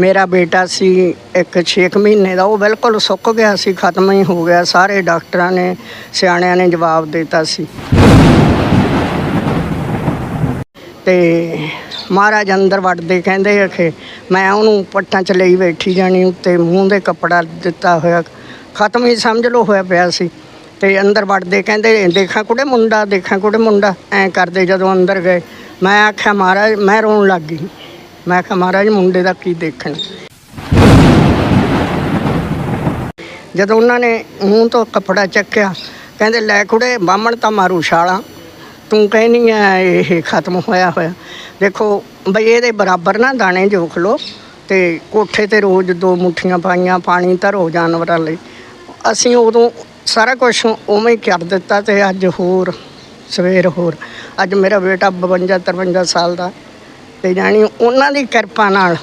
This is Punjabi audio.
ਮੇਰਾ ਬੇਟਾ ਸੀ ਇੱਕ 6 ਮਹੀਨੇ ਦਾ, ਉਹ ਬਿਲਕੁਲ ਸੁੱਕ ਗਿਆ ਸੀ, ਖਤਮ ਹੀ ਹੋ ਗਿਆ। ਸਾਰੇ ਡਾਕਟਰਾਂ ਨੇ, ਸਿਆਣਿਆਂ ਨੇ ਜਵਾਬ ਦਿੱਤਾ ਸੀ। ਤੇ ਮਹਾਰਾਜ ਅੰਦਰ ਵੜਦੇ ਕਹਿੰਦੇ ਆ ਕਿ ਮੈਂ ਉਹਨੂੰ ਪੱਟਾਂ 'ਚ ਲਈ ਬੈਠੀ ਜਾਣੀ, ਉੱਤੇ ਮੂੰਹ ਦੇ ਕੱਪੜਾ ਦਿੱਤਾ ਹੋਇਆ। ਖਤਮ ਹੀ ਸਮਝ ਲਓ ਹੋਇਆ ਪਿਆ ਸੀ। ਤੇ ਅੰਦਰ ਵੜਦੇ ਕਹਿੰਦੇ, ਦੇਖਾਂ ਕੁੜੇ ਮੁੰਡਾ, ਦੇਖਾਂ ਕੁੜੇ ਮੁੰਡਾ। ਐਂ ਕਰਦੇ ਜਦੋਂ ਅੰਦਰ ਗਏ, ਮੈਂ ਆਖਿਆ, ਮਹਾਰਾਜ, ਮੈਂ ਰੋਣ ਲੱਗ ਗਈ। ਮੈਂ ਕਿਹਾ, ਮਹਾਰਾਜ, ਮੁੰਡੇ ਦਾ ਕੀ ਦੇਖਣ? ਜਦੋਂ ਉਹਨਾਂ ਨੇ ਮੂੰਹ ਤੋਂ ਕੱਪੜਾ ਚੱਕਿਆ, ਕਹਿੰਦੇ, ਲੈ ਕੁੜੇ, ਬਾਹਮਣ ਤਾਂ ਮਾਰੂ ਛਾਲਾਂ। ਤੂੰ ਕਹਿਨੀ ਆ, ਇਹ ਖਤਮ ਹੋਇਆ ਹੋਇਆ। ਦੇਖੋ, ਬਈ ਇਹਦੇ ਬਰਾਬਰ ਨਾ ਦਾਣੇ ਜੋਖ ਲੋ ਤੇ ਕੋਠੇ ਤੇ ਰੋਜ਼ ਦੋ ਮੁੱਠੀਆਂ ਪਾਈਆਂ, ਪਾਣੀ ਧਰੋ ਜਾਨਵਰਾਂ ਲਈ। ਅਸੀਂ ਉਦੋਂ ਸਾਰਾ ਕੁਝ ਉਵੇਂ ਹੀ ਕਰ ਦਿੱਤਾ ਤੇ ਅੱਜ ਹੋਰ, ਸਵੇਰ ਹੋਰ। ਅੱਜ ਮੇਰਾ ਬੇਟਾ 52 53 ਸਾਲ ਦਾ ਤੇ ਜਾਣੀ ਉਹਨਾਂ ਦੀ ਕਿਰਪਾ ਨਾਲ।